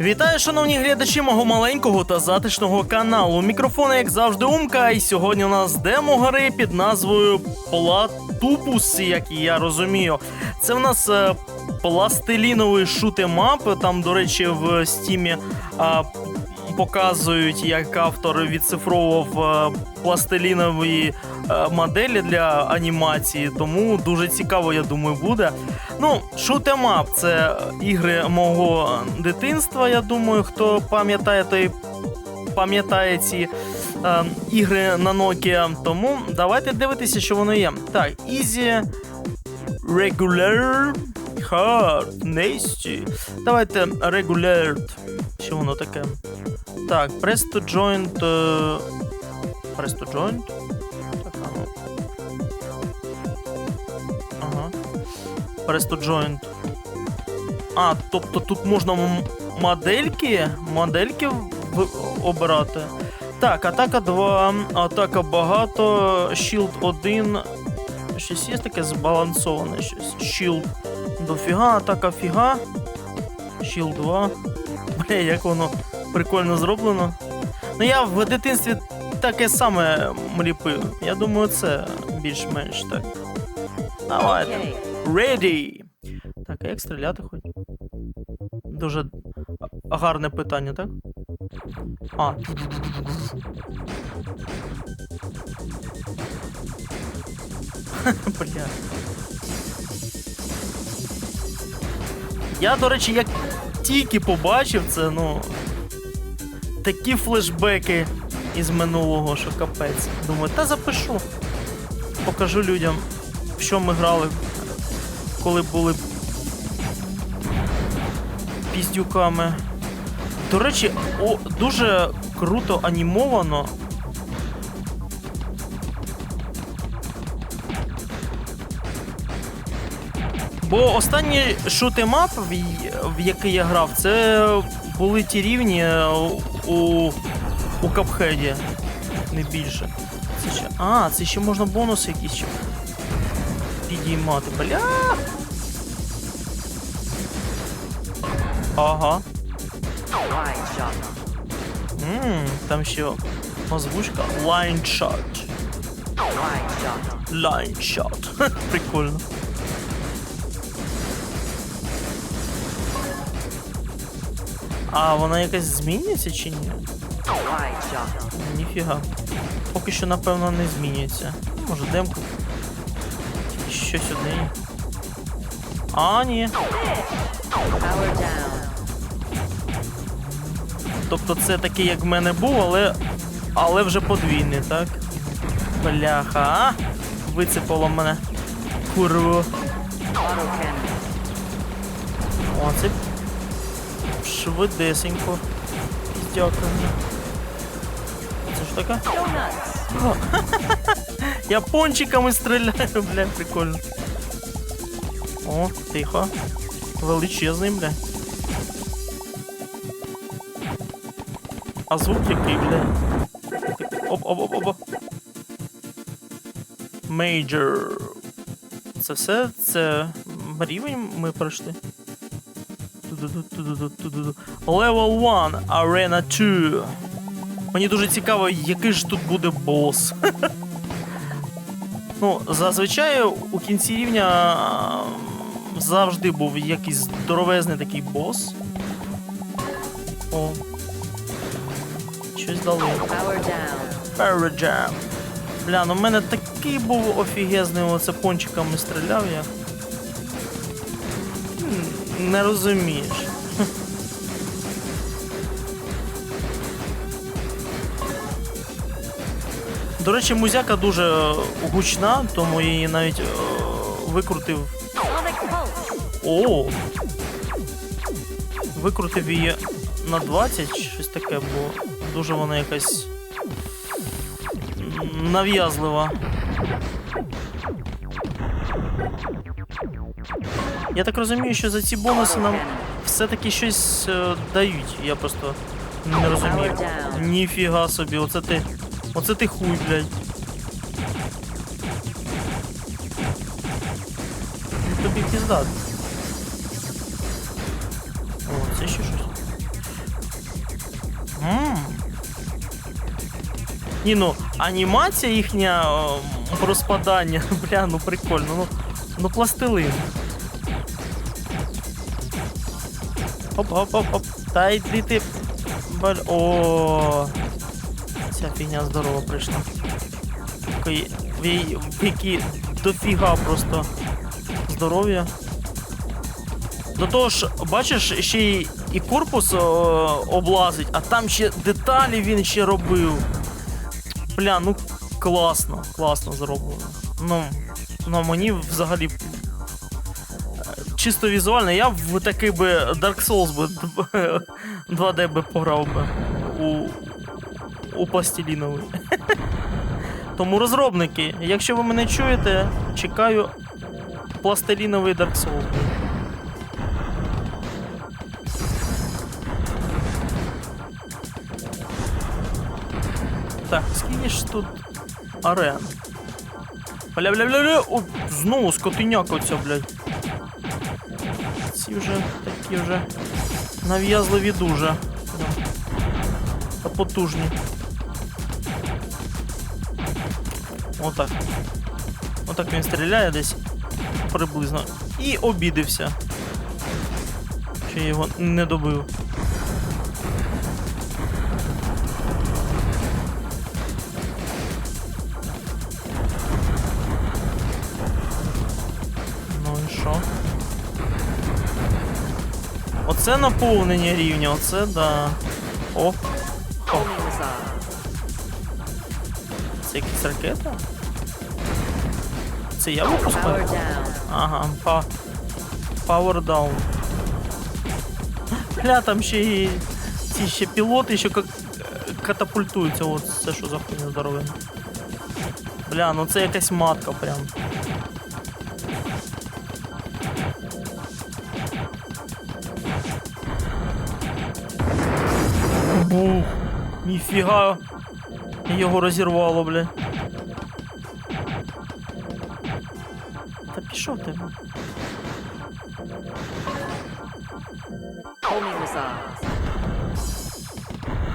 Вітаю, шановні глядачі мого маленького та затишного каналу. Мікрофон, як завжди, Умка, і сьогодні у нас демо гри під назвою Платупус, як я розумію. Це в нас е, пластиліновий шутемап. Там, до речі, в стімі показують, як автор відцифровував е, пластилінові е, моделі для анімації. Тому дуже цікаво, я думаю, буде. Ну, шутемап це ігри мого дитинства. Я думаю, хто пам'ятає, той пам'ятає ці е, ігри на Nokia. Тому давайте дивитися, що воно є. Так, Easy, Regular, Hard, Nasty. Давайте Regular. Що воно таке? Так, Press to Joint. е, Press to Joint. Ну. Ага. Press to Joint. А, тобто тут можна модельки, модельки обирати. Так, атака 2, атака багато, shield 1. Щось є таке збалансоване щось. Shield дофіга, атака фіга. Shield 2. Бля, як воно прикольно зроблено. Ну я в дитинстві таке саме ліпив. Я думаю, це більш-менш так. Давайте. Ready! Так, а як стріляти хоч? Дуже гарне питання, так? А. Бля. Я, до речі, як тільки побачив це, ну. Такі флешбеки із минулого, що капець. Думаю, та запишу. Покажу людям, в що ми грали, коли були піздюками. До речі, о, дуже круто анімовано. Бо останній шутемап, в, який я грав, це були ті рівні е, у, у капхеді. Не більше. Це ще. А, це ще можна бонуси якісь ще підіймати. Бля. Ага. Ммм, там ще озвучка Line Shot. Line Shot. Прикольно. А вона якась змінюється чи ні? Ніфіга. Поки що, напевно, не змінюється. Ну, Може, демку. Щось одне. А, ні. Тобто це такий, як в мене був, але. Але вже подвійний, так? Бляха, а? Вицепало мене. Курво. О, це швидесенько. Дякую. Це ж таке? О, Я пончиками стріляю, бля, прикольно. О, тихо. Величезний, бля. А звук який, бля. Оп, оп, оп, оп. Major. Це все? Це рівень ми пройшли. Level 1, Arena 2. Мені дуже цікаво, який ж тут буде бос. ну, зазвичай у кінці рівня завжди був якийсь здоровезний такий бос. О. Щось дали. Power Jam. Бля, ну в мене такий був офігезний, оце пончиками стріляв я. Не розумієш. До речі, музяка дуже е, гучна, тому її навіть е, викрутив. О! Викрутив її на 20, щось таке, бо дуже вона якась нав'язлива. Я так розумію, що за ці бонуси нам все-таки щось е, дають. Я просто не розумію. Ніфіга собі, оце ти. Оце ти хуй, блядь. Ну, тобі пізда. О, це ще щось. Ммм. Ні, ну, анімація їхня о, розпадання, бля, ну прикольно, ну, ну пластилин. Оп-оп-оп-оп. Та йди ти. О. Ця фігня здорова прийшла. В які дофіга просто здоров'я. До того ж, бачиш, ще й і корпус о, облазить, а там ще деталі він ще робив. Бля, ну класно, класно зроблено. Ну, ну мені взагалі. Чисто візуально, я в такий би Dark Souls би 2D би пограв би у, у пластиліновий. Тому розробники, якщо ви мене чуєте, чекаю пластиліновий Dark Souls. Так, ж тут арен? Бля-бля-бля-бля! О, знову скотиняка оця, блядь. Ці вже такі вже нав'язливі дуже. Та потужні. Отак. Отак він стріляє десь приблизно. І обідився. Що я його не добив. Оце наповнення рівня, оце да. О, о, це якась ракета? Це я випускаю? Ага, па... Power down. Бля, там ще і ці ще пілоти, що как катапультуються. От це що за хуйня здоровенна. Бля, ну це якась матка прям. Бух. Ніфіга. Його розірвало, бля. Та пішов ти.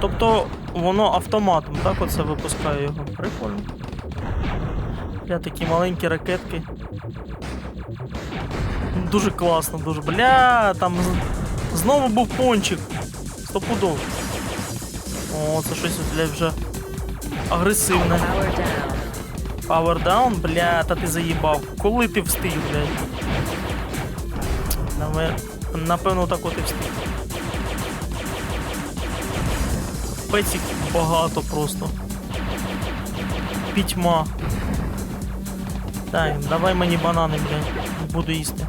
Тобто воно автоматом, так оце випускає його. Прикольно. Бля, такі маленькі ракетки. Дуже класно, дуже. Бля, там знову був пончик. Стопудов. О, це щось, бля, вже агресивне. Power down. Бля, та ти заїбав. Коли ти встиг, блядь? Напевно, так от і встиг. Пецік багато просто. Пітьма. Так, давай мені банани, блядь. Буду їсти.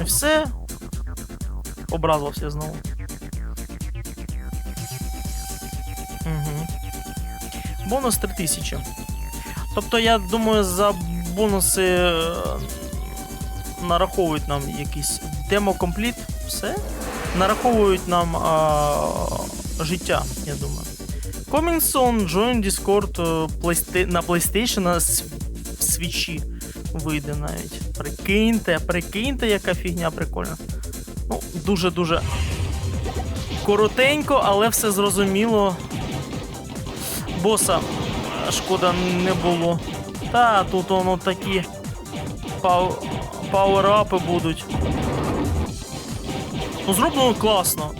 І все. Образився знову. Бонус 3000. Тобто, я думаю, за бонуси е, нараховують нам якийсь демо-компліт, все. Нараховують нам а, життя, я думаю. Coming soon, join Discord е, на PlayStation в свічі вийде навіть. Прикиньте, прикиньте, яка фігня прикольна. Ну, дуже-дуже коротенько, але все зрозуміло. Боса е, шкода не було. Та тут воно такі пау... пауерапи будуть. Ну, зроблено класно.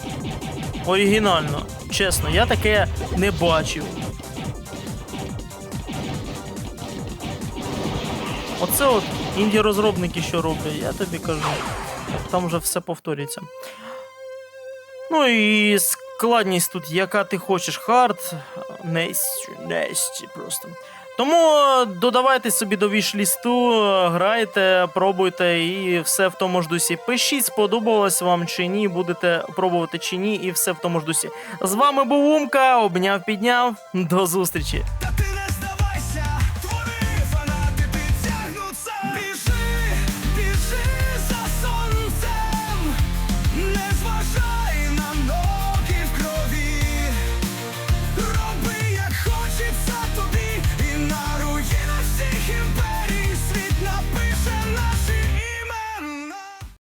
Оригінально. Чесно, я таке не бачив. Оце от інді-розробники, що роблять, я тобі кажу. Там вже все повторюється. Ну і складність тут, яка ти хочеш, хард, несті, несті просто. Тому додавайте собі до віш-лісту, грайте, пробуйте і все в тому ж дусі. Пишіть, сподобалось вам чи ні, будете пробувати чи ні, і все в тому ж дусі. З вами був Умка, обняв, підняв. До зустрічі!